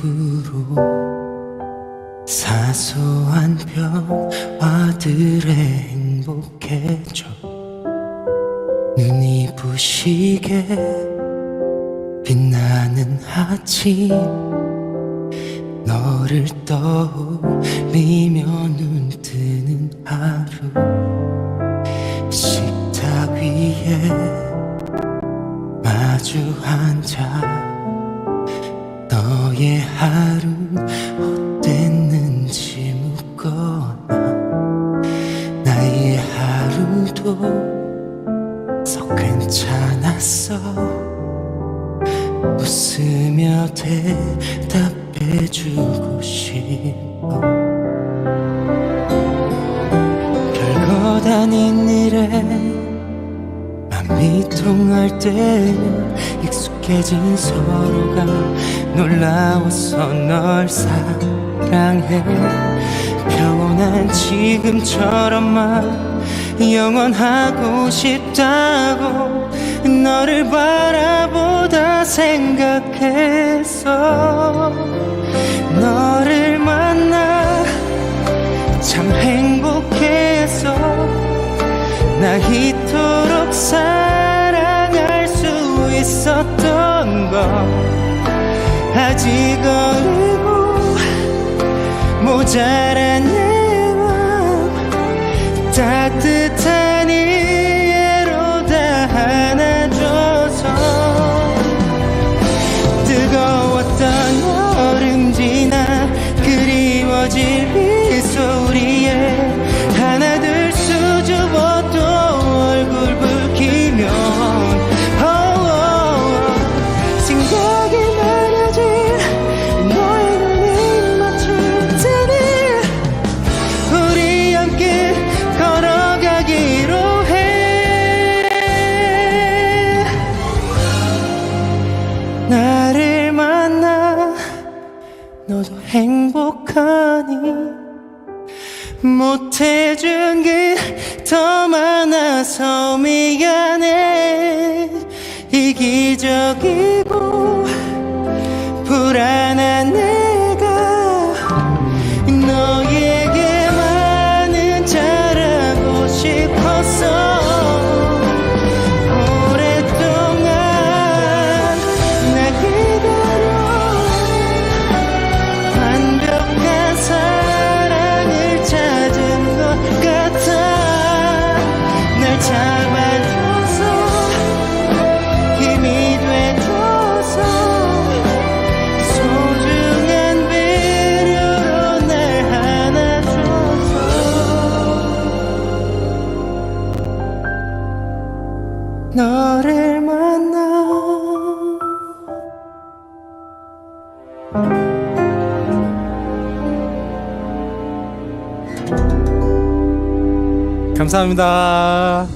그 사소한 변화들에 행복해져 눈이 부시게 빛 나는 아침 너를 떠올리며 눈 뜨는 하루 식탁 위에 마주 앉아 너의 하루 어땠는지 묻거나 나의 하루도 썩 괜찮았어 웃으며 대답해주고 싶어. 별것 아닌 일에 마음이 통할 때는 익숙해진 서로가 놀라워서 널 사랑해. 평온한 지금처럼만 영원하고 싶다고 너를 바라보다 생각했어 너를 만나 참 행복해서 나 이토록 사랑할 수 있었던 거 아직 어리고 모자란 너도 행복하니? 못해준 게 더 많아서 미안해. 이기적이고 불안한 내가 너에게만은 잘하고 싶었어 너를 만나 감사합니다.